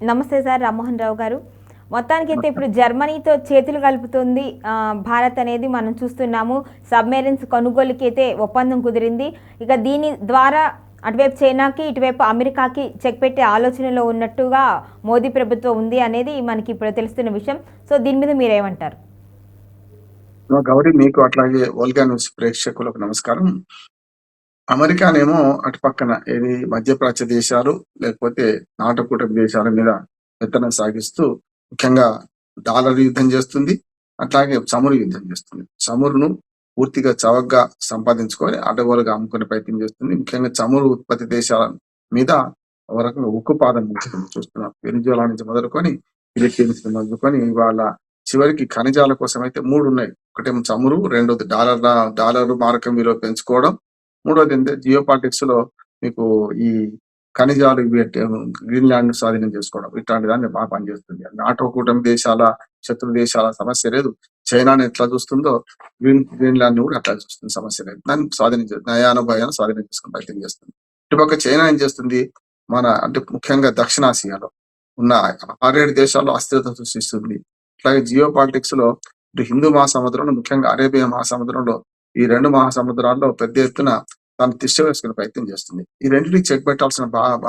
నమస్తే సార్ రామ్మోహన్ రావు గారు. మొత్తానికైతే ఇప్పుడు జర్మనీతో చేతులు కలుపుతుంది భారత్ అనేది మనం చూస్తున్నాము. సబ్మెరీన్స్ కొనుగోలుకి అయితే ఒప్పందం కుదిరింది. ఇక దీని ద్వారా అటువైపు చైనాకి ఇటువైపు అమెరికాకి చెక్ పెట్టే ఆలోచనలో ఉన్నట్టుగా మోదీ ప్రభుత్వం ఉంది అనేది మనకి ఇప్పుడు తెలుస్తున్న విషయం. సో దీని మీద మీరేమంటారు? గౌరీ మీకు అట్లాగే న్యూస్ ప్రేక్షకులకు నమస్కారం. అమెరికానేమో అటు పక్కన ఏది మధ్యప్రాచ్య దేశాలు లేకపోతే నాటకూట దేశాల మీద విత్తనం సాగిస్తూ ముఖ్యంగా డాలర్ యుద్ధం చేస్తుంది అట్లాగే చమురు యుద్ధం చేస్తుంది. చమురును పూర్తిగా చవకగా సంపాదించుకొని అడవులుగా అమ్ముకునే ప్రయత్నం చేస్తుంది. ముఖ్యంగా చమురు ఉత్పత్తి దేశాల మీద ఒక రకంగా ఉక్కుపాదం చూస్తున్నాం. వెనిజులా నుంచి మొదలుకొని ఫిలిప్పీన్స్ మొదలుకొని ఇవాళ చివరికి ఖనిజాల కోసం అయితే మూడు ఉన్నాయి. ఒకటేమో చమురు రెండోది డాలర్ డాలర్ మారకం విలువ పెంచుకోవడం మూడోది ఏంటంటే జియో పాలిటిక్స్లో మీకు ఈ ఖనిజాలు గ్రీన్ ల్యాండ్ స్వాధీనం చేసుకోవడం ఇట్లాంటి దాన్ని బాగా పనిచేస్తుంది. నాటో కూటమి దేశాల శత్రు దేశాల సమస్య లేదు. చైనాని ఎట్లా చూస్తుందో గ్రీన్ గ్రీన్ ల్యాండ్ కూడా అట్లా చూస్తుంది. సమస్య లేదు. దాన్ని స్వాధీనం నయానుభయాన్ని స్వాధీనం చేసుకుని ప్రయత్నం చేస్తుంది. ఇటుపక్క చైనా ఏం చేస్తుంది? మన అంటే ముఖ్యంగా దక్షిణాసియాలో ఉన్న ఆరేడు దేశాల్లో అస్థిరత సృష్టిస్తుంది. అట్లాగే జియో పాలిటిక్స్లో ఇటు హిందూ మహాసముద్రంలో ముఖ్యంగా అరేబియా మహాసముద్రంలో ఈ రెండు మహాసముద్రాల్లో పెద్ద ఎత్తున తాను తిష్టవేసుకునే ప్రయత్నం చేస్తుంది. ఈ రెండింటిని చెక్ పెట్టాల్సిన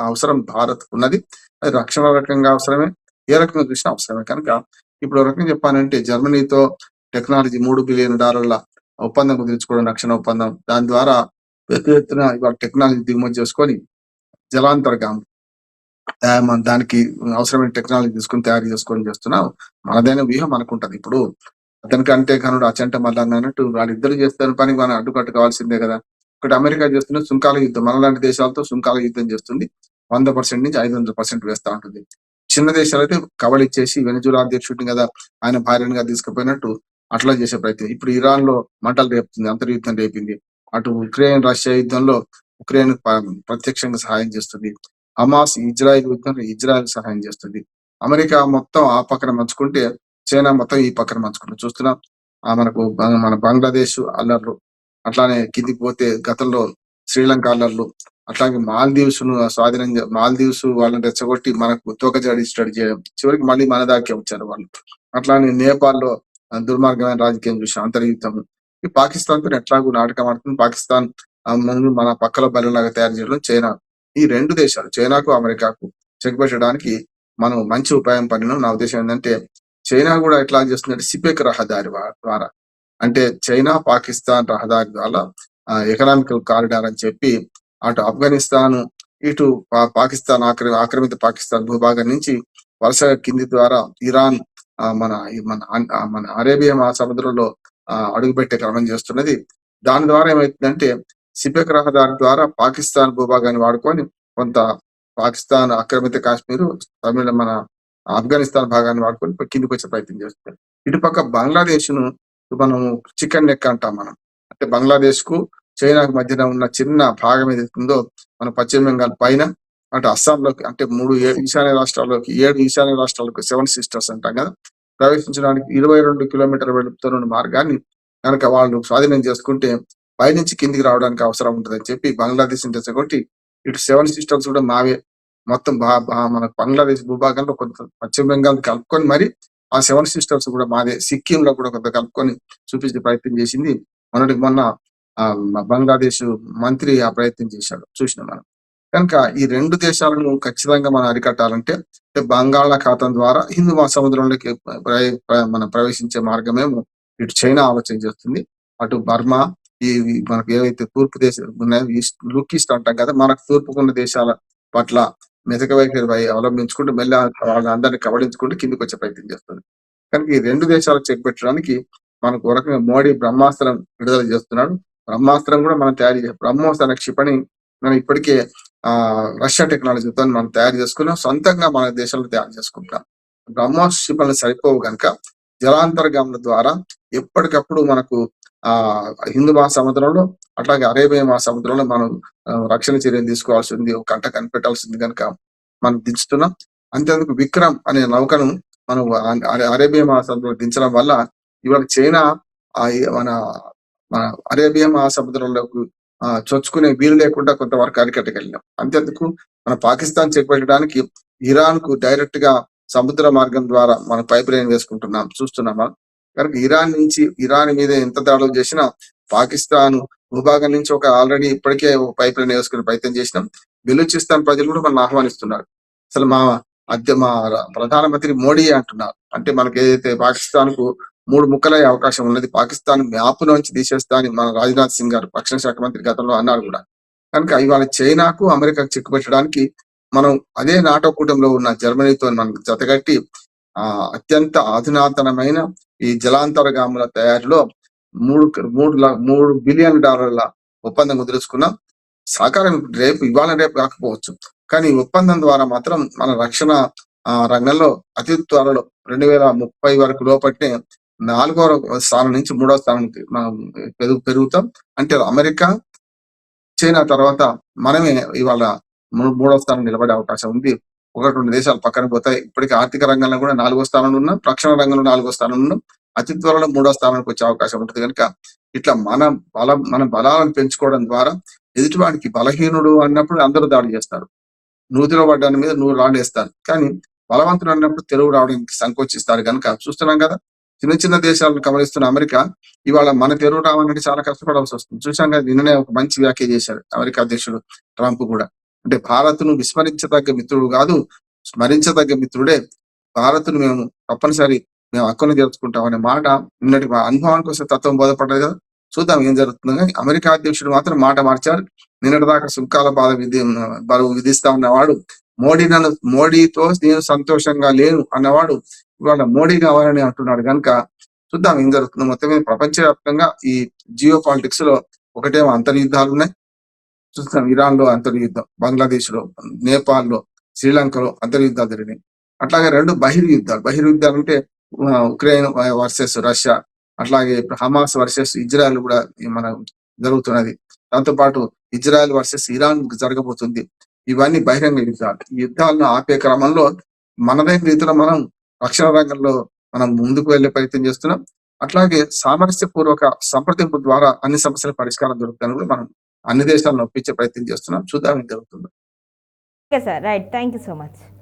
అవసరం భారత్ ఉన్నది. అది రక్షణ రకంగా అవసరమే ఏ రకంగా చూసినా అవసరమే. కనుక ఇప్పుడు రకం రకంగా చెప్పానంటే జర్మనీతో టెక్నాలజీ మూడు బిలియన్ డాలర్ల ఒప్పందం కుదుర్చుకోవడం రక్షణ ఒప్పందం. దాని ద్వారా పెద్ద ఎత్తున ఇవాళ టెక్నాలజీ దిగుమతి చేసుకొని జలాంతర్గాం మన దానికి అవసరమైన టెక్నాలజీ తీసుకుని తయారు చేసుకొని చేస్తున్నాం మనదైన వ్యూహం అనుకుంటది ఇప్పుడు అతనికంటే కనుడు అచంట మళ్ళీ అన్నట్టు వాళ్ళిద్దరు చేస్తున్న పని మనం అడ్డుకట్టు కావాల్సిందే కదా. ఒకటి అమెరికా చేస్తున్న సుంకాల యుద్ధం మనలాంటి దేశాలతో సుంకాల యుద్ధం చేస్తుంది. వంద పర్సెంట్ నుంచి ఐదు వందల పర్సెంట్ వేస్తా ఉంటుంది. చిన్న దేశాలు అయితే కబలిచ్చేసి వెనుజులా అధ్యక్షుడిని కదా ఆయన భార్యగా తీసుకుపోయినట్టు అట్లా చేసే ప్రయత్నం. ఇప్పుడు ఇరాన్లో మంటలు రేపుతుంది అంతర్యుద్ధం రేపింది. అటు ఉక్రెయిన్ రష్యా యుద్ధంలో ఉక్రెయిన్ ప్రత్యక్షంగా సహాయం చేస్తుంది. హమాస్ ఇజ్రాయెల్ యుద్ధంలో ఇజ్రాయెల్ సహాయం చేస్తుంది. అమెరికా మొత్తం ఆ పక్కన మంచుకుంటే చైనా మొత్తం ఈ పక్కన మంచుకుంటుంది. చూస్తున్నాం. ఆ మనకు మన బంగ్లాదేశ్ అల్లర్లు అట్లానే కిందికి పోతే గతంలో శ్రీలంక అట్లాగే మాల్దీవ్స్ను స్వాధీనం మాల్దీవ్స్ వాళ్ళని రెచ్చగొట్టి మనకు తోకజాడి స్టడీ చేయడం చివరికి మళ్ళీ మన దాకే వచ్చారు వాళ్ళు. అట్లానే నేపాల్లో దుర్మార్గమైన రాజకీయం చూసాం అంతర్యుద్ధం. ఈ పాకిస్తాన్తో ఎట్లాగూ నాటకం ఆడుతుంది. పాకిస్తాన్ మన పక్కల బలంలాగా తయారు చేయడం చైనా. ఈ రెండు దేశాలు చైనాకు అమెరికాకు చెక్ పెట్టడానికి మనం మంచి ఉపాయం పడినాం నా ఉద్దేశం ఏంటంటే చైనా కూడా ఎట్లా చేస్తుందంటే సిపేక్ రహదారి ద్వారా అంటే చైనా పాకిస్తాన్ రహదారి ద్వారా ఎకనామికల్ కారిడార్ అని చెప్పి అటు ఆఫ్ఘనిస్తాన్ ఇటు పాకిస్తాన్ ఆక్రమి ఆక్రమిత పాకిస్తాన్ భూభాగం నుంచి వరుసగా కింది ద్వారా ఇరాన్ మన మన మన అరేబియా మహాసముద్రంలో ఆ, అడుగుపెట్టే క్రమం చేస్తున్నది. దాని ద్వారా ఏమైతుందంటే సిపెక్ రహదారి ద్వారా పాకిస్తాన్ భూభాగాన్ని వాడుకొని కొంత పాకిస్తాన్ ఆక్రమిత కాశ్మీర్ తమిళ మన ఆఫ్ఘనిస్తాన్ భాగాన్ని వాడుకొని కిందికి వచ్చే ప్రయత్నం చేస్తారు ఇటుపక్క బంగ్లాదేశ్ను మనము మనం చికెన్ నెక్ అంటాం మనం. అంటే బంగ్లాదేశ్కు చైనాకు మధ్యన ఉన్న చిన్న భాగం ఏదైతే ఉందో మన పశ్చిమ బెంగాల్ పైన అంటే అస్సాంలోకి అంటే మూడు ఈశాన్య రాష్ట్రాల్లోకి ఏడు ఈశాన్య రాష్ట్రాలకు సెవెన్ సిస్టర్స్ అంటాం కదా. ప్రవేశించడానికి ఇరవై రెండు కిలోమీటర్ వెలుపుతో ఉన్న మార్గాన్ని కనుక వాళ్ళు స్వాధీనం చేసుకుంటే పైనుంచి కిందికి రావడానికి అవసరం ఉంటుందని చెప్పి బంగ్లాదేశ్ రెచ్చగొట్టి ఇటు సెవెన్ సిస్టర్స్ కూడా మావే. మొత్తం బా- బా- మన బంగ్లాదేశ్ భూభాగంలో కొంత పశ్చిమ బెంగాల్ కలుపుకొని మరి ఆ సెవెన్ సిస్టర్స్ కూడా మాదే సిక్కిం లో కూడా కొంత కలుపుకొని చూపించే ప్రయత్నం చేసింది. మొన్నటికి మొన్న ఆ బంగ్లాదేశ్ మంత్రి ఆ ప్రయత్నం చేశాడు. చూసినాం మనం. కనుక ఈ రెండు దేశాలను ఖచ్చితంగా మనం అరికట్టాలంటే బంగాళాఖాతం ద్వారా హిందూ మహాసముద్రంలోకి మనం ప్రవేశించే మార్గమేమో ఇటు చైనా ఆలోచన చేస్తుంది. అటు బర్మా ఈ మనకు ఏవైతే తూర్పు దేశాలు ఉన్నాయో ఈస్ట్ లుక్ ఈస్ట్ అంటాం కదా మనకు తూర్పుకున్న దేశాల పట్ల మెతక వైఖరి అవలంబించుకుంటూ మెల్ల వాళ్ళందరినీ కబడించుకుంటూ కిందికి వచ్చే ప్రయత్నం చేస్తుంది. కనుక ఈ రెండు దేశాలకు చెక్ పెట్టడానికి మనకు ఒక రకంగా మోడీ బ్రహ్మాస్త్రం విడుదల చేస్తున్నాడు. బ్రహ్మాస్త్రం కూడా మనం తయారు చేయాలి బ్రహ్మోస్ అనే క్షిపణి మనం ఇప్పటికే ఆ రష్యా టెక్నాలజీతో మనం తయారు చేసుకున్నాం. సొంతంగా మన దేశంలో తయారు చేసుకుంటాం. బ్రహ్మోస్ క్షిపణులు సరిపోవు కనుక జలాంతర్గాముల ద్వారా ఎప్పటికప్పుడు మనకు ఆ హిందూ మహాసముద్రంలో అట్లాగే అరేబియా మహాసముద్రంలో మనం రక్షణ చర్యలు తీసుకోవాల్సి ఉంది ఒక కంట కనిపెట్టాల్సింది కనుక మనం దించుతున్నాం. అంతేందుకు విక్రమ్ అనే నౌకను మనం అరేబియా మహాసముద్రంలో దించడం వల్ల ఇవాళ చైనా మన మన అరేబియా మహాసముద్రంలోకి చొచ్చుకునే వీలు లేకుండా కొంతవరకు అరికట్టగలిగాం అంతేందుకు మన పాకిస్తాన్ చేపట్టడానికి ఇరాన్కు డైరెక్ట్గా సముద్ర మార్గం ద్వారా మనం పైప్ లైన్ వేసుకుంటున్నాం. చూస్తున్నాం కనుక ఇరాన్ నుంచి ఇరాన్ మీద ఎంత దాడులు చేసినా పాకిస్తాన్ భూభాగం నుంచి ఒక ఆల్రెడీ ఇప్పటికే ఒక పైప్ లైన్ వేసుకునే ప్రయత్నం చేసినాం బెలూచిస్తాన్ ప్రజలు కూడా మనం ఆహ్వానిస్తున్నారు. అసలు మా అధ్య మా ప్రధానమంత్రి మోడీ అంటున్నారు. అంటే మనకి ఏదైతే పాకిస్తాన్కు మూడు ముక్కలయ్యే అవకాశం ఉన్నది పాకిస్తాన్ మ్యాప్ నుంచి తీసేస్తా అని మన రాజ్నాథ్ సింగ్ గారు రక్షణ శాఖ మంత్రి గతంలో అన్నారు కూడా. కనుక ఇవాళ చైనాకు అమెరికాకు చిక్కు పెట్టడానికి మనం అదే నాటో కూటమిలో ఉన్న జర్మనీతో మనం జతగట్టి ఆ అత్యంత అధునాతనమైన ఈ జలాంతరగాముల తయారీలో మూడు మూడు మూడు బిలియన్ డాలర్ల ఒప్పందం కుదుర్చుకున్నాం. సహకారం రేపు ఇవాళ రేపు కాకపోవచ్చు. కానీ ఒప్పందం ద్వారా మాత్రం మన రక్షణ ఆ, రంగంలో అతి త్వరలో రెండు వేల ముప్పై వరకు లోపట్టే నాలుగో స్థానం నుంచి మూడో స్థానానికి మనం పెరుగు పెరుగుతాం. అంటే అమెరికా చైనా తర్వాత మనమే ఇవాళ మూడో స్థానం నిలబడే అవకాశం ఉంది. ఒకటి రెండు దేశాలు పక్కన పోతాయి. ఇప్పటికి ఆర్థిక రంగంలో కూడా నాలుగో స్థానంలో ఉన్నాం. రక్షణ రంగంలో నాలుగో స్థానంలో ఉన్నాం. అతి త్వరలో మూడో స్థానానికి వచ్చే అవకాశం ఉంటుంది. కనుక ఇట్లా మన బల మన బలాలను పెంచుకోవడం ద్వారా ఎదుటివాడికి బలహీనుడు అన్నప్పుడు అందరూ దాడి చేస్తారు. నూతిలో పడ్డాని మీద నువ్వు రాడేస్తారు కానీ బలవంతుడు అన్నప్పుడు తెలుగు రావడానికి సంకోచిస్తారు. కనుక చూస్తున్నాం కదా చిన్న చిన్న దేశాలను గమనిస్తున్న అమెరికా ఇవాళ మన తెలుగు రావాలంటే చాలా కష్టపడాల్సి వస్తుంది. చూసాం కదా నిన్ననే ఒక మంచి వ్యాఖ్య చేశారు అమెరికా అధ్యక్షుడు ట్రంప్ కూడా. అంటే భారత్ను విస్మరించదగ్గ మిత్రుడు కాదు స్మరించదగ్గ మిత్రుడే. భారత్ను మేము తప్పనిసరి మేము హక్కును జరుపుకుంటాం అనే మాట నిన్నటి అనుభవానికి వస్తే తత్వం బోధపడ్డది కదా. చూద్దాం ఏం జరుగుతుందో అమెరికా అధ్యక్షుడు మాత్రం మాట మార్చారు నిన్నటి దాకా సుంకాల బాధ విధి బరువు విధిస్తా ఉన్నవాడు. మోడీ నన్ను మోడీతో నేను సంతోషంగా లేను అన్నవాడు. ఇవాళ మోడీ కావాలని అంటున్నాడు కనుక చూద్దాం ఏం జరుగుతుందో. మొత్తం మీద ప్రపంచవ్యాప్తంగా ఈ జియో పాలిటిక్స్లో ఒకటేమో అంతర్యుద్ధాలు ఉన్నాయి. చూస్తాం ఇరాన్లో అంతర్యుద్ధం బంగ్లాదేశ్లో నేపాల్లో శ్రీలంకలో అంతర్యుద్ధాలు జరిగినాయి. అట్లాగే రెండు బహిర్యుద్ధాలు బహిర్యుద్ధాలు అంటే ఉక్రెయిన్ వర్సెస్ రష్యా అట్లాగే హమాస్ వర్సెస్ ఇజ్రాయెల్ కూడా మన జరుగుతున్నది. దాంతో పాటు ఇజ్రాయెల్ వర్సెస్ ఇరాన్ జరగబోతుంది. ఇవన్నీ బహిరంగ యుద్ధాలు. ఈ యుద్ధాలను ఆపే క్రమంలో మనదైన రీతిలో మనం రక్షణ రంగంలో మనం ముందుకు వెళ్ళే ప్రయత్నం చేస్తున్నాం. అట్లాగే సామరస్యపూర్వక సంప్రదింపు ద్వారా అన్ని సమస్యల పరిష్కారం దొరుకుతాయని కూడా మనం అన్ని దేశాలను ఒప్పించే ప్రయత్నం చేస్తున్నాం. చూద్దాం ఏం జరుగుతుందో. Okay sir. Right. Thank you so much.